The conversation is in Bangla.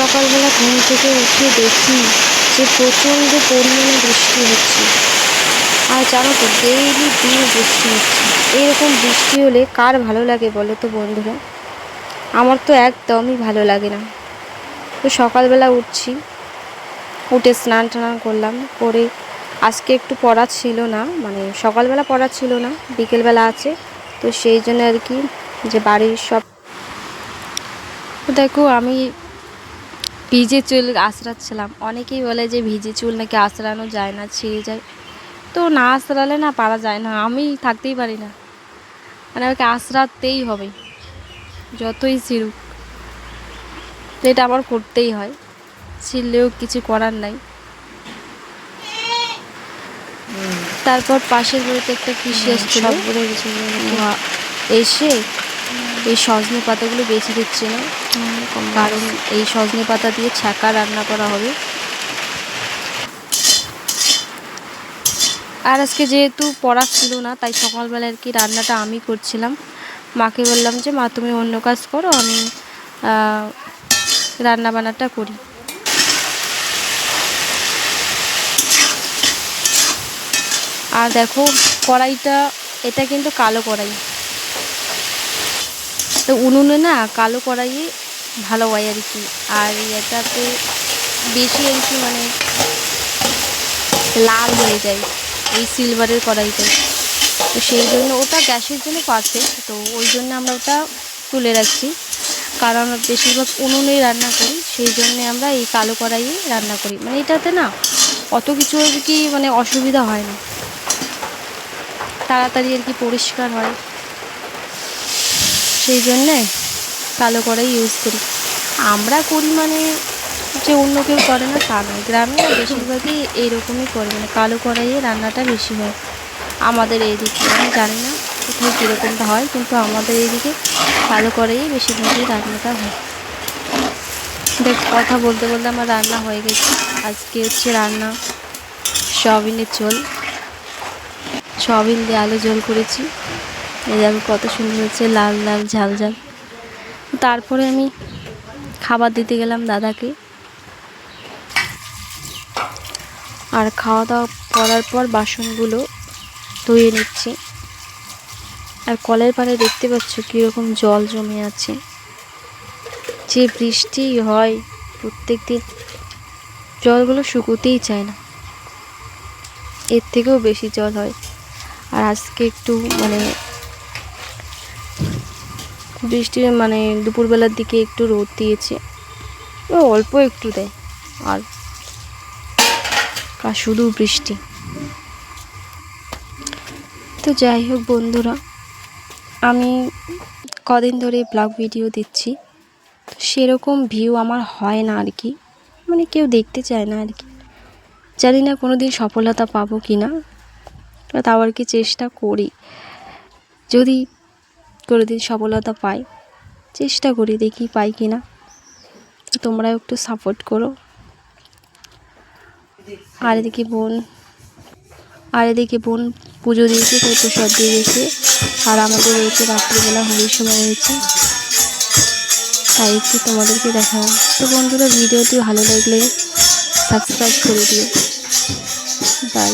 সকালবেলা ঘুম থেকে উঠে দেখি যে প্রচণ্ড পরিমাণে বৃষ্টি হচ্ছে। আর জানো তো ডেইলি দিন বৃষ্টি হচ্ছে। এরকম বৃষ্টি হলে কার ভালো লাগে বলো তো বন্ধুরা? আমার তো একদমই ভালো লাগে না। তো সকালবেলা উঠছি, উঠে স্নান টান করলাম, করে আজকে একটু পড়া ছিল না মানে সকালবেলা পড়া ছিল না, বিকেলবেলা আছে, তো সেই জন্য আর কি যে বাড়ির সব দেখো আমি ভিজে চুল আঁচড়াচ্ছিলাম। অনেকেই বলে যে ভিজে চুল নাকি আঁচড়ানো যায় না ছিঁড়ে যায়। তো না আঁচড়ালে না পারা যায় না আমি থাকতেই পারি না। মানে আমাকে আঁচড়াতেই হবে যতই ছিঁড়ুক। তো এটা আমার করতেই হয় ছিঁড়লেও কিছু করার নাই। তারপর পাশের বাড়িতে একটা কৃষি আসছিল। এসে এই সজনে পাতাগুলো বেছে দিচ্ছে না, কারণ এই সজনে পাতা দিয়ে ছ্যাঁকা রান্না করা হবে। আর আজকে যেহেতু পড়া ছিল না, তাই সকালবেলা আর কি রান্নাটা আমি করছিলাম। মাকে বললাম যে, মা, তুমি অন্য কাজ করো, আমি রান্না বান্নাটা করি। আর দেখো, কড়াইটা, এটা কিন্তু কালো কড়াই। তো উনুনে না কালো কড়াইয়ে ভালো হয় আর কি আর এটাতে বেশি আর কি মানে লাল হয়ে যায় এই সিলভারের কড়াইতে। তো সেই জন্য ওটা গ্যাসের জন্য পারফেক্ট তো ওই জন্য আমরা ওটা তুলে রাখছি। কারণ বেশিরভাগ উনুনেই রান্না করি, সেই জন্যে আমরা এই কালো কড়াইয়ে রান্না করি। মানে এটাতে না অত কিছু আর কি মানে অসুবিধা হয় না। তাড়াতাড়ি আর কি পরিষ্কার হয়। সেই জন্যে কালো কড়াই ইউজ করি। আমরা করি মানে যে অন্য কেউ করে না তা নয়। গ্রামে বেশিরভাগই এইরকমই করে মানে কালো কড়াইয়ে রান্নাটা বেশি হয়। আমাদের এই এইদিকে, আমি জানি না কোথায় কীরকমটা হয়, কিন্তু আমাদের এইদিকে কালো কড়াইয়ে বেশিরভাগই রান্নাটা হয়। দেখ, কথা বলতে বলতে আমার রান্না হয়ে গেছে। আজকে হচ্ছে রান্না সয়াবিনের ঝোল। সয়াবিন দিয়ে আলু ঝোল করেছি। এই দেখো কত সুন্দর হচ্ছে, লাল লাল ঝাল ঝাল। তারপরে আমি খাবার দিতে গেলাম দাদাকে। আর খাওয়া দাওয়া করার পর বাসনগুলো ধুয়ে নিচ্ছি। আর কলের পাড়ে দেখতে পাচ্ছ কীরকম জল জমে আছে। যে বৃষ্টি হয় প্রত্যেক দিন জলগুলো শুকোতেই চায় না। এর থেকেও বেশি জল হয়। আর আজকে একটু মানে বৃষ্টি মানে দুপুরবেলার দিকে একটু রোদ দিয়েছে। অল্প একটু দেয়। আর শুধু বৃষ্টি। তো যাই হোক বন্ধুরা, আমি কদিন ধরে ব্লগ ভিডিও দিচ্ছি। তো সেরকম ভিউ আমার হয় না আর কি মানে কেউ দেখতে চায় না আর কি জানি না কোনো দিন সফলতা পাবো কি না তাও আর কি চেষ্টা করি। যদি দিন সফলতা পাই। চেষ্টা করি দেখি পাই কি না তোমরাও একটু সাপোর্ট করো। আর এদিকে বোন, আর এদিকে বোন পুজো দিয়েছে তাই প্রসাদ দিয়ে দিয়েছে আর আমাদের রয়েছে রাত্রিবেলা হোলির সময় হয়েছে। তাই একটু তোমাদেরকে দেখা তো বন্ধুরা, ভিডিওটি ভালো লাগলে সাবস্ক্রাইব করে দিও। বাই